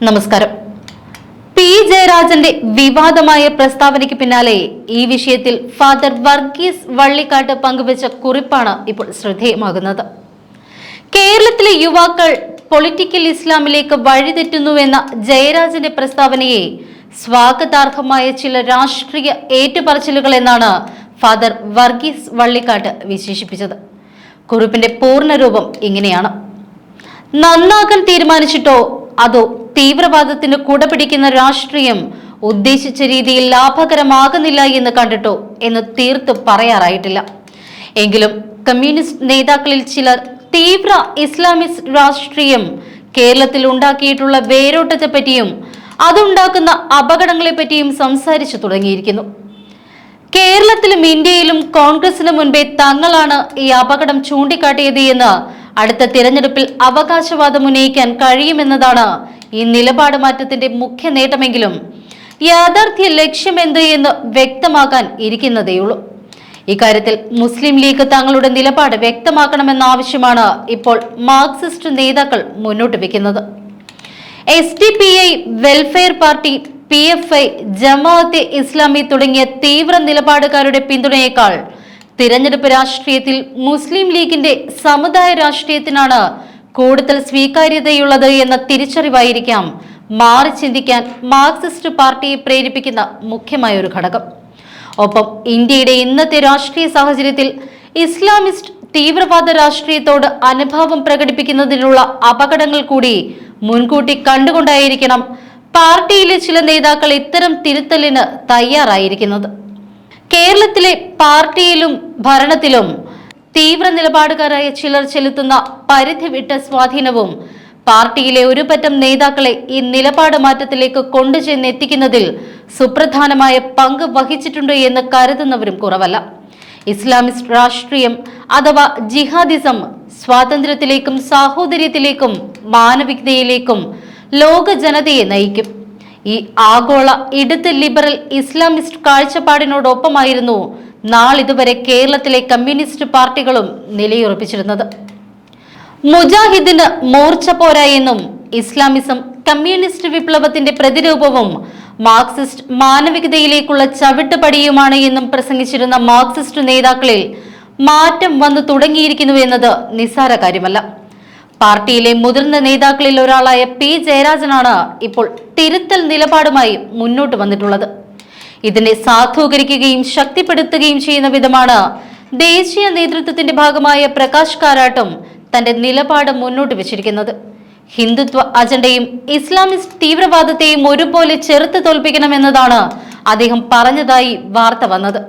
നമസ്കാരം. പി. ജയരാജന്റെ വിവാദമായ പ്രസ്താവനയ്ക്ക് പിന്നാലെ ഈ വിഷയത്തിൽ ഫാദർ വർഗീസ് വള്ളിക്കാട്ട് പങ്കുവച്ച കുറിപ്പാണ് ഇപ്പോൾ ശ്രദ്ധേയമാകുന്നത്. കേരളത്തിലെ യുവാക്കൾ പൊളിറ്റിക്കൽ ഇസ്ലാമിലേക്ക് വഴിതെറ്റുന്നുവെന്ന ജയരാജന്റെ പ്രസ്താവനയെ സ്വാഗതാർഹമായ ചില രാഷ്ട്രീയ ഏറ്റുപറച്ചിലുകൾ എന്നാണ് ഫാദർ വർഗീസ് വള്ളിക്കാട്ട് വിശേഷിപ്പിച്ചത്. കുറിപ്പിന്റെ പൂർണരൂപം ഇങ്ങനെയാണ്. നന്നാക്കാൻ തീരുമാനിച്ചിട്ടോ അതോ തീവ്രവാദത്തിന് കുടപിടിക്കുന്ന രാഷ്ട്രീയം ഉദ്ദേശിച്ച രീതിയിൽ ലാഭകരമാകുന്നില്ല എന്ന് കണ്ടിട്ടോ എന്ന് തീർത്ത് പറയാറായിട്ടില്ല. എങ്കിലും കമ്മ്യൂണിസ്റ്റ് നേതാക്കളിൽ ചിലർ തീവ്ര ഇസ്ലാമിസ്റ്റ് രാഷ്ട്രീയം കേരളത്തിൽ ഉണ്ടാക്കിയിട്ടുള്ള വേരോട്ടത്തെ പറ്റിയും അതുണ്ടാക്കുന്ന അപകടങ്ങളെപ്പറ്റിയും സംസാരിച്ചു തുടങ്ങിയിരിക്കുന്നു. കേരളത്തിലും ഇന്ത്യയിലും കോൺഗ്രസിന് മുൻപേ തങ്ങളാണ് ഈ അപകടം ചൂണ്ടിക്കാട്ടിയത് എന്ന് അടുത്ത തിരഞ്ഞെടുപ്പിൽ അവകാശവാദം ഉന്നയിക്കാൻ കഴിയുമെന്നതാണ് ഈ നിലപാട് മാറ്റത്തിന്റെ മുഖ്യ നേട്ടമെങ്കിലും. യാഥാർത്ഥ്യ ലക്ഷ്യമെന്ത് എന്ന് വ്യക്തമാക്കാൻ ഇരിക്കുന്നതേയുള്ളൂ. ഇക്കാര്യത്തിൽ മുസ്ലിം ലീഗ് തങ്ങളുടെ നിലപാട് വ്യക്തമാക്കണമെന്ന ആവശ്യമാണ് ഇപ്പോൾ മാർക്സിസ്റ്റ് നേതാക്കൾ മുന്നോട്ട് വെക്കുന്നത്. S D P I welfare party P F I Jamaat-e Islami തുടങ്ങിയ തീവ്ര നിലപാടുകാരുടെ പിന്തുണയേക്കാൾ തിരഞ്ഞെടുപ്പ് രാഷ്ട്രീയത്തിൽ മുസ്ലിം ലീഗിന്റെ സമുദായ രാഷ്ട്രീയത്തിനാണ് കൂടുതൽ സ്വീകാര്യതയുള്ളത് എന്ന തിരിച്ചറിവായിരിക്കാം മാറി ചിന്തിക്കാൻ മാർക്സിസ്റ്റ് പാർട്ടിയെ പ്രേരിപ്പിക്കുന്ന മുഖ്യമായ ഒരു ഘടകം. ഒപ്പം ഇന്ത്യയുടെ ഇന്നത്തെ രാഷ്ട്രീയ സാഹചര്യത്തിൽ ഇസ്ലാമിസ്റ്റ് തീവ്രവാദ രാഷ്ട്രീയത്തോട് അനുഭാവം പ്രകടിപ്പിക്കുന്നതിനുള്ള അപകടങ്ങൾ കൂടി മുൻകൂട്ടി കണ്ടുകൊണ്ടായിരിക്കണം പാർട്ടിയിലെ ചില നേതാക്കൾ ഇത്തരം തിരുത്തലിന് തയ്യാറായിരിക്കുന്നത്. കേരളത്തിലെ പാർട്ടിയിലും ഭരണത്തിലും തീവ്ര നിലപാടുകാരായ ചിലർ ചെലുത്തുന്ന പരിധി വിട്ട സ്വാധീനവും പാർട്ടിയിലെ ഒരുപറ്റം നേതാക്കളെ ഈ നിലപാട് മാറ്റത്തിലേക്ക് കൊണ്ടുചെന്നെത്തിക്കുന്നതിൽ സുപ്രധാനമായ പങ്ക് വഹിച്ചിട്ടുണ്ട് എന്ന് കരുതുന്നവരും കുറവല്ല. ഇസ്ലാമിസ്റ്റ് രാഷ്ട്രീയം അഥവാ ജിഹാദിസം സ്വാതന്ത്ര്യത്തിലേക്കും സാഹോദര്യത്തിലേക്കും മാനവികതയിലേക്കും ലോക ജനതയെ നയിക്കും. ഈ ആഗോള ഇടത് ലിബറൽ ഇസ്ലാമിസ്റ്റ് കാഴ്ചപ്പാടിനോടൊപ്പമായിരുന്നു നാളിതുവരെ കേരളത്തിലെ കമ്മ്യൂണിസ്റ്റ് പാർട്ടികളും നിലയുറപ്പിച്ചിരുന്നത്. മുജാഹിദിന് മൂർച്ച പോരായെന്നും ഇസ്ലാമിസം കമ്മ്യൂണിസ്റ്റ് വിപ്ലവത്തിന്റെ പ്രതിരൂപവും മാർക്സിസ്റ്റ് മാനവികതയിലേക്കുള്ള ചവിട്ടുപടിയുമാണ് എന്നും പ്രസംഗിച്ചിരുന്ന മാർക്സിസ്റ്റ് നേതാക്കളിൽ മാറ്റം വന്നു തുടങ്ങിയിരിക്കുന്നു എന്നത് നിസ്സാര കാര്യമല്ല പാർട്ടിയിലെ മുതിർന്ന നേതാക്കളിൽ ഒരാളായ പി ജയരാജനാണ് ഇപ്പോൾ തിരുത്തൽ നിലപാടുമായി മുന്നോട്ട് വന്നിട്ടുള്ളത്. ഇതിനെ സാധൂകരിക്കുകയും ശക്തിപ്പെടുത്തുകയും ചെയ്യുന്ന വിധമാണ് ദേശീയ നേതൃത്വത്തിന്റെ ഭാഗമായ പ്രകാശ് കാരാട്ടും തന്റെ നിലപാട് മുന്നോട്ട് വെച്ചിരിക്കുന്നത്. ഹിന്ദുത്വ അജണ്ടയും ഇസ്ലാമിസ്റ്റ് തീവ്രവാദത്തെയും ഒരുപോലെ ചെറുത്ത് തോൽപ്പിക്കണമെന്നതാണ് അദ്ദേഹം പറഞ്ഞതായി വാർത്ത വന്നത്.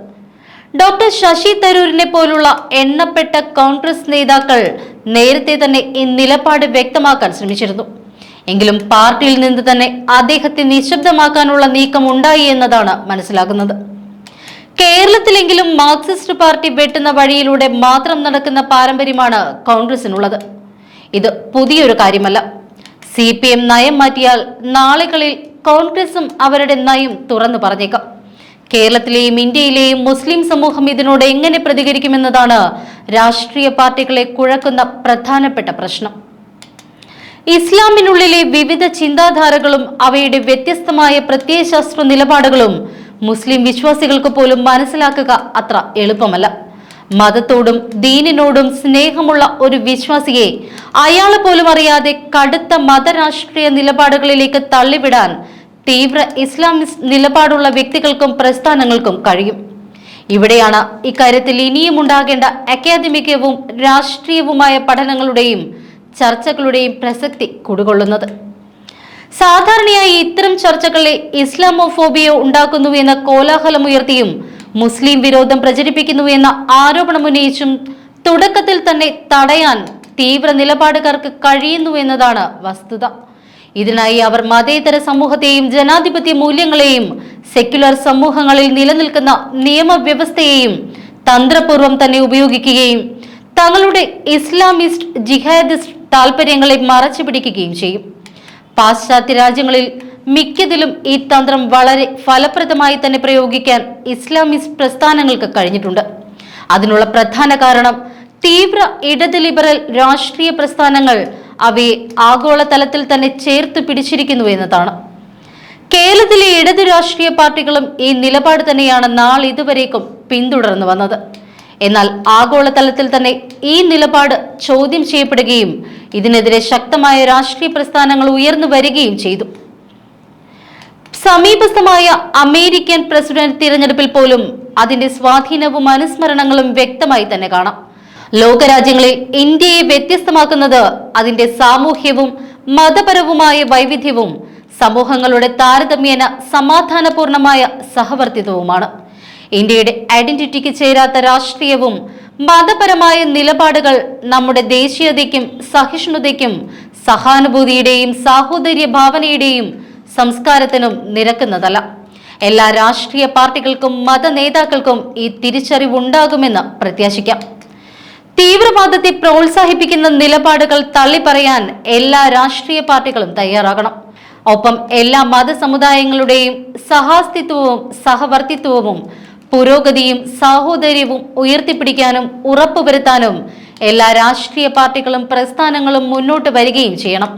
ഡോക്ടർ ശശി തരൂരിനെ പോലുള്ള എണ്ണപ്പെട്ട കോൺഗ്രസ് നേതാക്കൾ നേരത്തെ തന്നെ ഈ നിലപാട് വ്യക്തമാക്കാൻ ശ്രമിച്ചിരുന്നു. എങ്കിലും പാർട്ടിയിൽ നിന്ന് തന്നെ അദ്ദേഹത്തെ നിശബ്ദമാക്കാനുള്ള നീക്കം ഉണ്ടായി എന്നതാണ് മനസ്സിലാകുന്നത്. കേരളത്തിലെങ്കിലും മാർക്സിസ്റ്റ് പാർട്ടി വെട്ടുന്ന വഴിയിലൂടെ മാത്രം നടക്കുന്ന പാരമ്പര്യമാണ് കോൺഗ്രസിനുള്ളത്. ഇത് പുതിയൊരു കാര്യമല്ല. സി പി എം നയം മാറ്റിയാൽ നാളുകളിൽ കോൺഗ്രസും അവരുടെ നയം തുറന്നു പറഞ്ഞേക്കാം. കേരളത്തിലെയും ഇന്ത്യയിലെയും മുസ്ലിം സമൂഹം ഇതിനോട് എങ്ങനെ പ്രതികരിക്കുമെന്നതാണ് രാഷ്ട്രീയ പാർട്ടികളെ കുഴക്കുന്ന പ്രധാനപ്പെട്ട പ്രശ്നം. ഇസ്ലാമിനുള്ളിലെ വിവിധ ചിന്താധാരകളും അവയുടെ വ്യത്യസ്തമായ പ്രത്യയശാസ്ത്ര നിലപാടുകളും മുസ്ലിം വിശ്വാസികൾക്ക് പോലും മനസ്സിലാക്കുക അത്ര എളുപ്പമല്ല. മതത്തോടും ദീനിനോടും സ്നേഹമുള്ള ഒരു വിശ്വാസിയെ അയാളെ പോലും അറിയാതെ കടുത്ത മതരാഷ്ട്രീയ നിലപാടുകളിലേക്ക് തള്ളിവിടാൻ തീവ്ര ഇസ്ലാമിസ്റ്റ് നിലപാടുള്ള വ്യക്തികൾക്കും പ്രസ്ഥാനങ്ങൾക്കും കഴിയും. ഇവിടെയാണ് ഇക്കാര്യത്തിൽ ഇനിയും ഉണ്ടാകേണ്ട അക്കാദമികവും രാഷ്ട്രീയവുമായ പഠനങ്ങളുടെയും ചർച്ചകളുടെയും പ്രസക്തി കുടികൊള്ളുന്നത്. സാധാരണയായി ഇത്തരം ചർച്ചകളിൽ ഇസ്ലാമോഫോബിയ ഉണ്ടാക്കുന്നു എന്ന കോലാഹലമുയർത്തിയും മുസ്ലിം വിരോധം പ്രചരിപ്പിക്കുന്നു എന്ന ആരോപണമുന്നയിച്ചും തുടക്കത്തിൽ തന്നെ തടയാൻ തീവ്ര നിലപാടുകാർക്ക് കഴിയുന്നു എന്നതാണ് വസ്തുത. ഇതിനായി അവർ മതേതര സമൂഹത്തെയും ജനാധിപത്യ മൂല്യങ്ങളെയും സെക്യുലർ സമൂഹങ്ങളിൽ നിലനിൽക്കുന്ന നിയമവ്യവസ്ഥയെയും തന്ത്രപൂർവം തന്നെ ഉപയോഗിക്കുകയും തങ്ങളുടെ ഇസ്ലാമിസ്റ്റ് ജിഹാദിസ്റ്റ് താൽപര്യങ്ങളെ മറച്ചു പിടിക്കുകയും ചെയ്യും. പാശ്ചാത്യ രാജ്യങ്ങളിൽ മിക്കതിലും ഈ തന്ത്രം വളരെ ഫലപ്രദമായി തന്നെ പ്രയോഗിക്കാൻ ഇസ്ലാമിസ്റ്റ് പ്രസ്ഥാനങ്ങൾക്ക് കഴിഞ്ഞിട്ടുണ്ട്. അതിനുള്ള പ്രധാന കാരണം തീവ്ര ഇടത് ലിബറൽ രാഷ്ട്രീയ പ്രസ്ഥാനങ്ങൾ അവയെ ആഗോളതലത്തിൽ തന്നെ ചേർത്ത് പിടിച്ചിരിക്കുന്നു എന്നതാണ്. കേരളത്തിലെ ഇടതു രാഷ്ട്രീയ പാർട്ടികളും ഈ നിലപാട് തന്നെയാണ് നാളിതുവരേക്കും പിന്തുടർന്നു വന്നത്. എന്നാൽ ആഗോളതലത്തിൽ തന്നെ ഈ നിലപാട് ചോദ്യം ചെയ്യപ്പെടുകയും ഇതിനെതിരെ ശക്തമായ രാഷ്ട്രീയ പ്രസ്ഥാനങ്ങൾ ഉയർന്നു വരികയും ചെയ്തു. സമീപസ്ഥമായ അമേരിക്കൻ പ്രസിഡന്റ് തിരഞ്ഞെടുപ്പിൽ പോലും അതിന്റെ സ്വാധീനവും അനുസ്മരണങ്ങളും വ്യക്തമായി തന്നെ കാണാം. ലോകരാജ്യങ്ങളിൽ ഇന്ത്യയെ വ്യത്യസ്തമാക്കുന്നത് അതിന്റെ സാമൂഹ്യവും മതപരവുമായ വൈവിധ്യവും സമൂഹങ്ങളുടെ താരതമ്യേന സമാധാനപൂർണമായ സഹവർത്തിത്വവുമാണ്. ഇന്ത്യയുടെ ഐഡന്റിറ്റിക്ക് ചേരാത്ത രാഷ്ട്രീയവും മതപരമായ നിലപാടുകൾ നമ്മുടെ ദേശീയതയ്ക്കും സഹിഷ്ണുതയ്ക്കും സഹാനുഭൂതിയുടെയും സാഹോദര്യ ഭാവനയുടെയും സംസ്കാരത്തിനും നിരക്കുന്നതല്ല. എല്ലാ രാഷ്ട്രീയ പാർട്ടികൾക്കും മത നേതാക്കൾക്കും ഈ തിരിച്ചറിവുണ്ടാകുമെന്ന് പ്രത്യാശിക്കാം. തീവ്രവാദത്തെ പ്രോത്സാഹിപ്പിക്കുന്ന നിലപാടുകൾ തള്ളിപ്പറയാൻ എല്ലാ രാഷ്ട്രീയ പാർട്ടികളും തയ്യാറാകണം. ഒപ്പം എല്ലാ മതസമുദായങ്ങളുടെയും സഹാസ്തിത്വവും സഹവർത്തിത്വവും പുരോഗതിയും സാഹോദര്യവും ഉയർത്തിപ്പിടിക്കാനും ഉറപ്പുവരുത്താനും എല്ലാ രാഷ്ട്രീയ പാർട്ടികളും പ്രസ്ഥാനങ്ങളും മുന്നോട്ട് വരികയും ചെയ്യണം.